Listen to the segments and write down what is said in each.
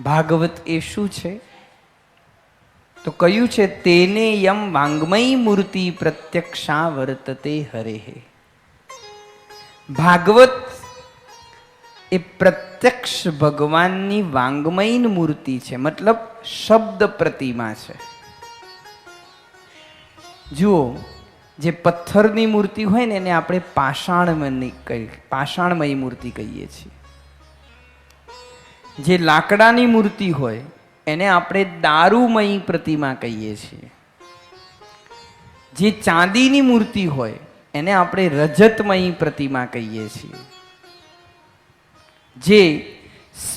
ભાગવત એ શું છે? તો કયું છે, તેને યમ વાંગમય મૂર્તિ પ્રત્યક્ષા વર્તતે હરે ભાગવત એ પ્રત્યક્ષ ભગવાનની વાંગમયન મૂર્તિ છે, મતલબ શબ્દ પ્રતિમા છે. જુઓ, જે પથ્થરની મૂર્તિ હોય ને, એને આપણે પાષાણમયની કહી પાષાણમયી મૂર્તિ કહીએ છીએ. જે લાકડાની મૂર્તિ હોય, એને આપણે દારૂમયી પ્રતિમા કહીએ છીએ. જે ચાંદીની મૂર્તિ હોય, એને આપણે રજતમયી પ્રતિમા કહીએ છીએ. જે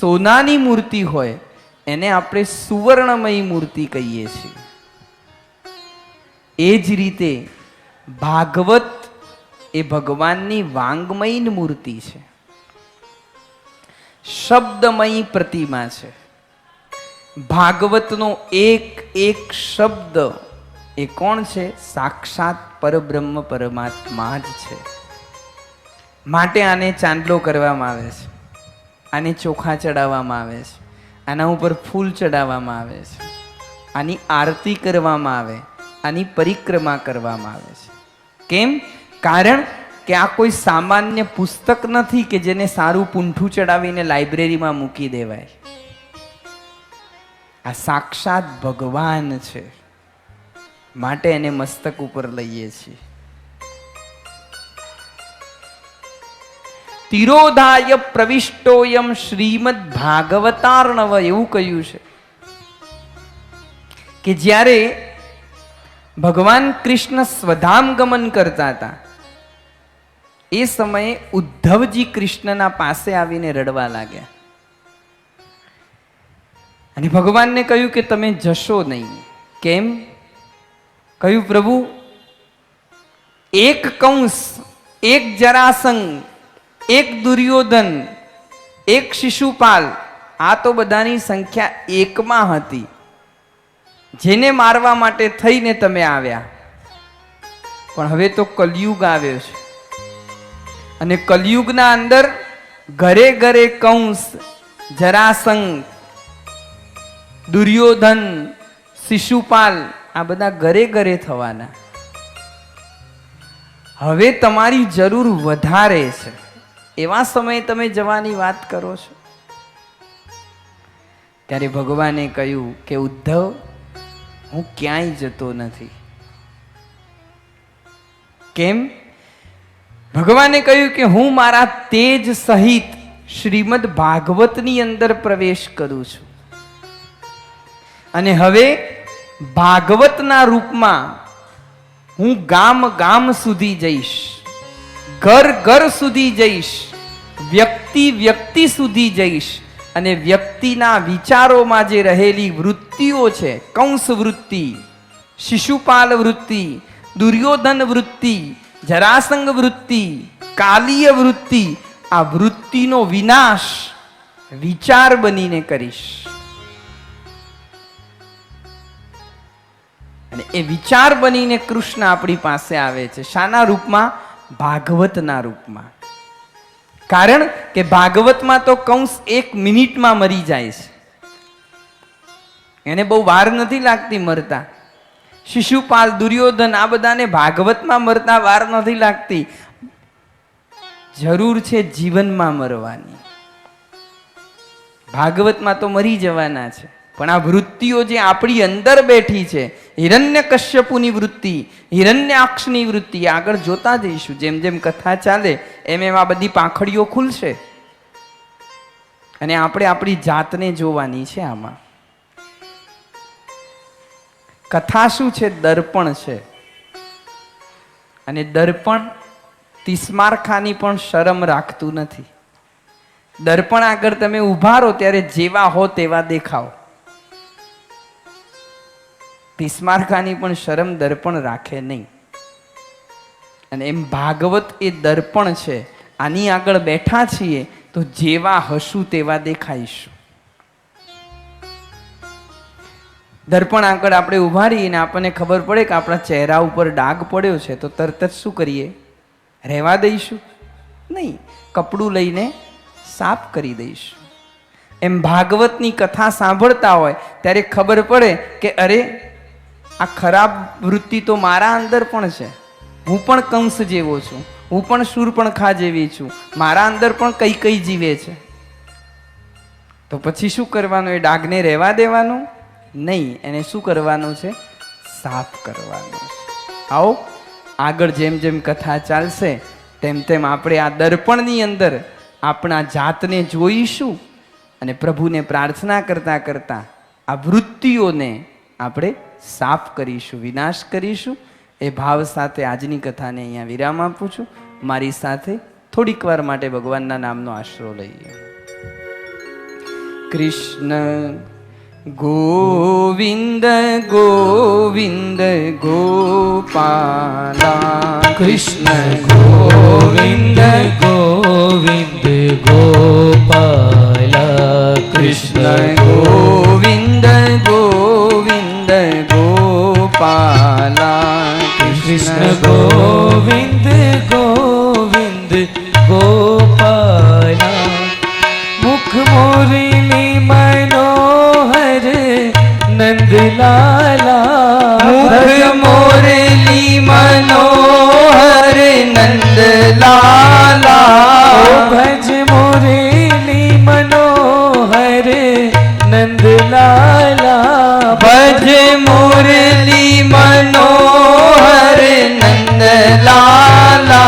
સોનાની મૂર્તિ હોય, એને આપણે સુવર્ણમયી મૂર્તિ કહીએ છીએ. એ જ રીતે ભાગવત એ ભગવાનની વાંગમયી મૂર્તિ છે. શબ્દમયી પ્રતિમા છે. ભાગવતનો એક એક શબ્દ એ કોણ છે? સાક્ષાત પરબ્રહ્મ પરમાત્મા જ છે. માટે આને ચાંદલો કરવામાં આવે છે. આને ચોખા ચડાવવામાં આવે છે. આના ઉપર ફૂલ ચડાવવામાં આવે છે. આની આરતી કરવામાં આવે. આની પરિક્રમા કરવામાં આવે છે. કેમ? કારણ કે આ કોઈ સામાન્ય પુસ્તક નથી કે જેને સારું પૂંઠું ચડાવીને લાઇબ્રેરીમાં મૂકી દેવાય? આ સાક્ષાત ભગવાન છે. માટે એને મસ્તક ઉપર લઈએ છીએ. તિરોધાય પ્રવિષ્ટોયમ શ્રીમદ ભાગવતાર્ણવ એવું કહ્યું છે કે જ્યારે ભગવાન કૃષ્ણ સ્વધામ ગમન કરતા હતા એ સમયે ઉદ્ધવજી કૃષ્ણના પાસે આવીને રડવા લાગ્યા. અને ભગવાનને કહ્યું કે તમે જશો નહીં. કેમ? કહ્યું, પ્રભુ, એક કંસ, એક જરાસંગ એક દુર્યોધન, એક શિશુપાલ, આ તો બધાની સંખ્યા એકમાં હતી. જેને મારવા માટે થઈને તમે આવ્યા. પણ હવે તો કલયુગ આવ્યો છે. અને કલયુગના અંદર ઘરે ઘરે કંસ જરાસંગ દુર્યોધન, શિશુપાલ, આ બધા ઘરે ઘરે થવાના. હવે તમારી જરૂર વધારે છે. એવા સમયે તમે જવાની વાત કરો છો? ત્યારે ભગવાને કહ્યું કે, ઉદ્ધવ, હું ક્યાંય જતો નથી. કેમ? ભગવાને કહ્યું કે હું મારા તેજ સહિત શ્રીમદ ભાગવતની અંદર પ્રવેશ કરું છું. અને હવે ભાગવતના રૂપમાં હું ગામ ગામ સુધી જઈશ, ઘર ઘર સુધી જઈશ, વ્યક્તિ વ્યક્તિ સુધી જઈશ અને વ્યક્તિના વિચારોમાં જે રહેલી વૃત્તિઓ છે, કંસ વૃત્તિ, શિશુપાલ વૃત્તિ, દુર્યોધન વૃત્તિ જરાસંગ વૃત્તિ કાલીય વૃત્તિ આ વૃત્તિનો વિનાશ વિચાર બનીને કરીશ. અને એ વિચાર બનીને કૃષ્ણ આપણી પાસે આવે છે. શાના રૂપમાં? ભાગવતના રૂપમાં. કારણ કે ભાગવતમાં તો કંસ એક મિનિટમાં મરી જાય છે. એને બહુ વાર નથી લાગતી મરતા. શિશુપાલ દુર્યોધન આ બધાને ભાગવતમાં મરતા વાર નથી લાગતી. જરૂર છે જીવનમાં મરવાની. ભાગવતમાં તો મરી જવાના છે. પણ આ વૃત્તિઓ જે આપણી અંદર બેઠી છે, હિરણ્ય કશ્યપુની વૃત્તિ, હિરણ્યાક્ષની વૃત્તિ, આગળ જોતા જઈશું. જેમ જેમ કથા ચાલે, એમ એમ આ બધી પાંખડીઓ ખુલશે. અને આપણે આપણી જાતને જોવાની છે આમાં. કથા શું છે? દર્પણ છે. અને દર્પણ તિસ્મારખાની પણ શરમ રાખતું નથી. દર્પણ આગળ તમે ઊભા રહો ત્યારે જેવા હો તેવા દેખાવ તિસ્મારખાની પણ શરમ દર્પણ રાખે નહીં. અને એમ ભાગવત એ દર્પણ છે. આની આગળ બેઠા છીએ તો જેવા હશું તેવા દેખાઈશું. દર્પણ આગળ આપણે ઊભા રહીને આપણને ખબર પડે કે આપણા ચહેરા ઉપર ડાઘ પડ્યો છે, તો તરત જ શું કરીએ? રહેવા દઈશું? નહીં, કપડું લઈને સાફ કરી દઈશું. એમ ભાગવતની કથા સાંભળતા હોય, ત્યારે ખબર પડે કે અરે, આ ખરાબ વૃત્તિ તો મારા અંદર પણ છે. હું પણ કંસ જેવો છું. હું પણ શૂરપણખા જેવી છું. મારા અંદર પણ કઈ કઈ જીવે છે. તો પછી શું કરવાનું? એ ડાઘને રહેવા દેવાનું? નહીં, એને શું કરવાનું છે? સાફ કરવાનું છે. આવો, આગળ જેમ જેમ કથા ચાલશે, તેમ તેમ આપણે આ દર્પણની અંદર આપણા જાતને જોઈશું અને પ્રભુને પ્રાર્થના કરતાં કરતાં આ વૃત્તિઓને આપણે સાફ કરીશું, વિનાશ કરીશું. એ ભાવ સાથે આજની કથાને અહીંયા વિરામ આપું છું. મારી સાથે થોડીક વાર માટે ભગવાનના નામનો આશરો લઈએ. કૃષ્ણ ગોવિંદ ગોવિંદ ગોપાલા. કૃષ્ણ ગોવિંદ ગોવિંદ ગોપાલ. કૃષ્ણ ગોવિંદ ગોવિંદ ગોપાલા. કૃષ્ણ ગોવિંદ નંદલાલા ભજ મુરલી મનોહર નંદલાલા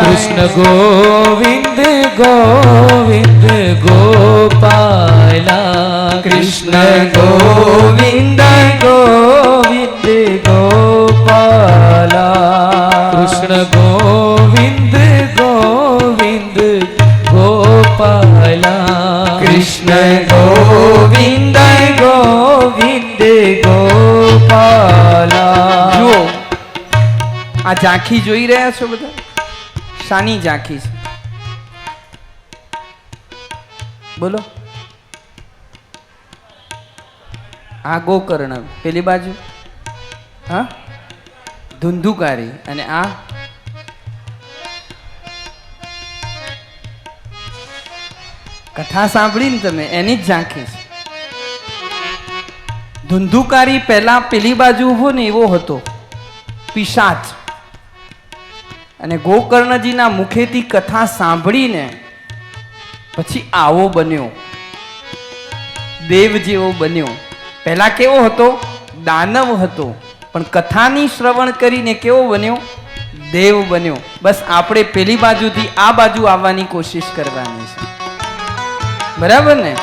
કૃષ્ણ ગોવિંદ ગોવિંદ ગોપાલા. કૃષ્ણ ગોવિંદ ગોવિંદ ગોવિંદ ગોવિંદ જુઓ, આ ઝાંખી જોઈ રહ્યા છો બધા? શાની ઝાંખી છે. બોલો. આ ગોકર્ણ, પેલી બાજુ? હા? ધુંધુકારી અને આ કથા સાંભળીને તમે એની જ ઝાંખી ધુંધુકારી પહેલા પેલી બાજુ ઊભો ને એવો હતો. પિશાચ. અને ગોકર્ણજીના મુખેથી કથા સાંભળીને પછી આવો બન્યો. દેવ જેવો બન્યો. પહેલા કેવો હતો? દાનવ હતો. પણ કથાની શ્રવણ કરીને કેવો બન્યો? દેવ બન્યો. બસ આપણે પેલી બાજુથી આ બાજુ આવવાની કોશિશ કરવાની છે. બરાબર ને?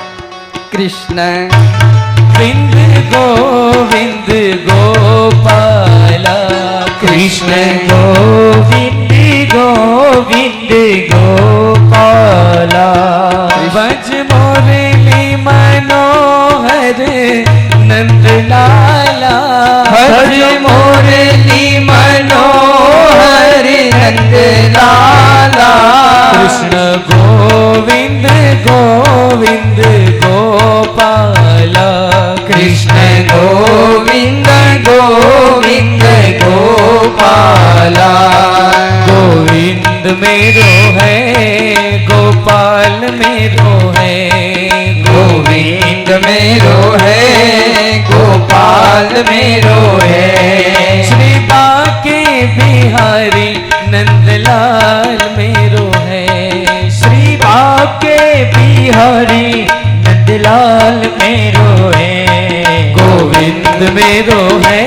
કૃષ્ણ. ગોવિંદ ગોવિંદ ગોપાલા. કૃષ્ણ. ગોવિંદ ગોવિંદ ગોપાલા. ભજ મોરલી મનોહર નંદલાલા. ભજ મોરલી મનોહર નંદલાલા. कृष्ण गोविंद गोविंद, गोपाला। कृष्ण गोविंद गोविंद, गोपाला। गोविंद मेरो है, गोपाल मेरो है। गोविंद मेरो है, गोपाल मेरो है। श्री बाके बिहारी नंदलाल बिहारी नंदलाल मेरो है गोविंद मेरो है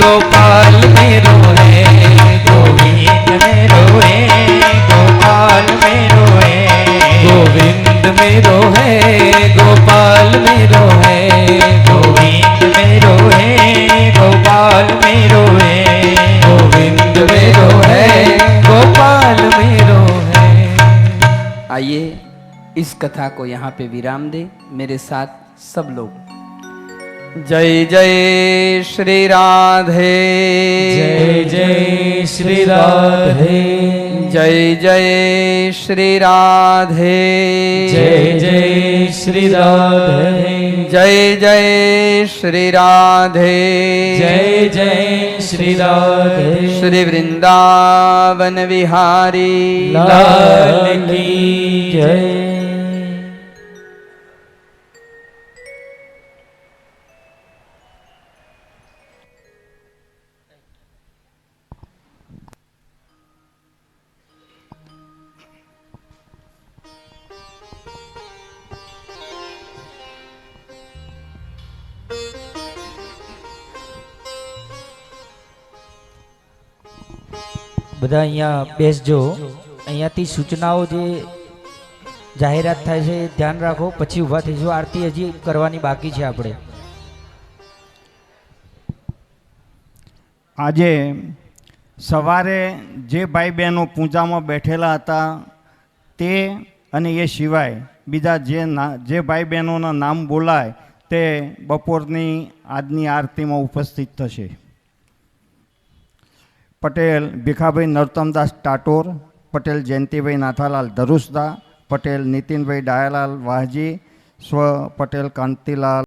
गोपाल मेरो है गोविंद मेरो है गोपाल मेरो है गोविंद मेरो है गोपाल मेरो है कथा को यहाँ पे विराम दे। मेरे साथ सब लोग। जय जय श्री राधे। जय जय श्री राधे। जय जय श्री राधे। जय जय श्री राधे। जय जय श्री राधे। जय जय श्री राधे। श्री वृंदावन विहारी। लाल की जय। બધા અહીંયા બેસજો. અહીંયાથી સૂચનાઓ જે જાહેરાત થાય છે ધ્યાન રાખો. પછી ઊભા થઈશું આરતી હજી કરવાની બાકી છે આપણે. આજે સવારે જે ભાઈ બહેનો પૂજામાં બેઠેલા હતા, તે અને એ સિવાય બીજા જે ના, જે ભાઈ બહેનોના નામ બોલાય, તે બપોરની આજની આરતીમાં ઉપસ્થિત થશે. પટેલ, ભીખાભાઈ નરોત્તમદાસ ટાટોર, પટેલ જયંતિભાઈ નાથાલાલ ધરુસદા, પટેલ નીતિનભાઈ ડાયાલાલ વાહજી, સ્વ પટેલ કાંતિલાલ